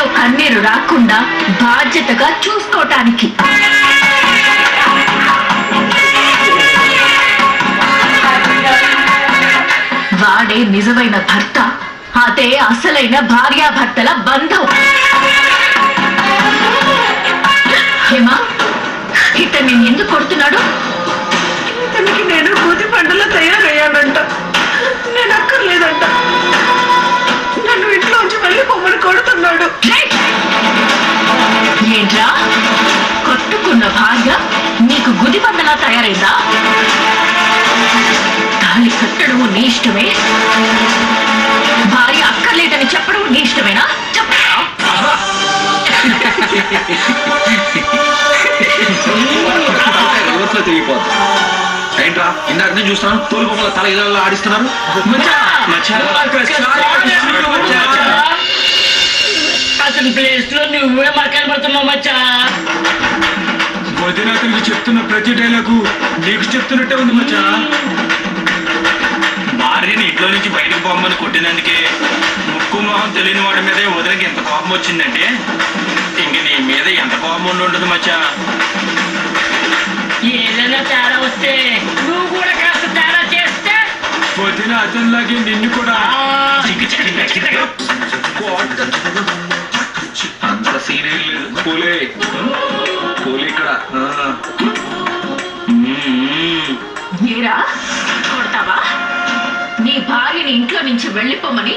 కంట్లో కన్నీరు రాకుండా బాధ్యతగా చూసుకోవటానికి వాడే నిజమైన భర్త అదే అసలైన భార్యాభర్తల బంధం. హేమా ఇతను నేను ఎందుకు కొడుతున్నాడు? ఏంట్రా కొట్టుకున్న భార్య నీకు గుదిబందలా తయారైందా? తాళి కట్టడము నీ ఇష్టమే. భార్య అక్కర్లేదని చెప్పడం నీ ఇష్టమేనా? చెప్పరా ఏంట్రా? ఇందాక నుంచి చూస్తున్నాను తోలు బొమ్మల తల ఇలా ఆడిస్తున్నారు మచ్చా. అతని ప్లేస్లో నువ్వే మాకు కనబడుతున్నావు మచ్చా. వదిన అతనికి చెప్తున్న ప్రతి డైలాగు నీకు చెప్తున్నట్టే ఉంది మచ్చా. భార్యని ఇంట్లో నుంచి బయటకు పోమ్మని కొట్టినందుకే ముక్కు మొహం తెలియని వాడి మీదే వదిలికి ఎంత కోపం వచ్చిందంటే ఇంక నీ మీద ఎంత కోపం ఉండి ఉండదు మచ్చా? ఏదైనా తేడా వస్తే నువ్వు కూడా కాస్త తేడా చేస్తే వదిన అతనిలాగే నిన్ను కూడా పూలే పూలే ఇక్కడ. మీరా కొడతావా? నీ భార్యని ఇంట్లో నుంచి వెళ్ళిపోమని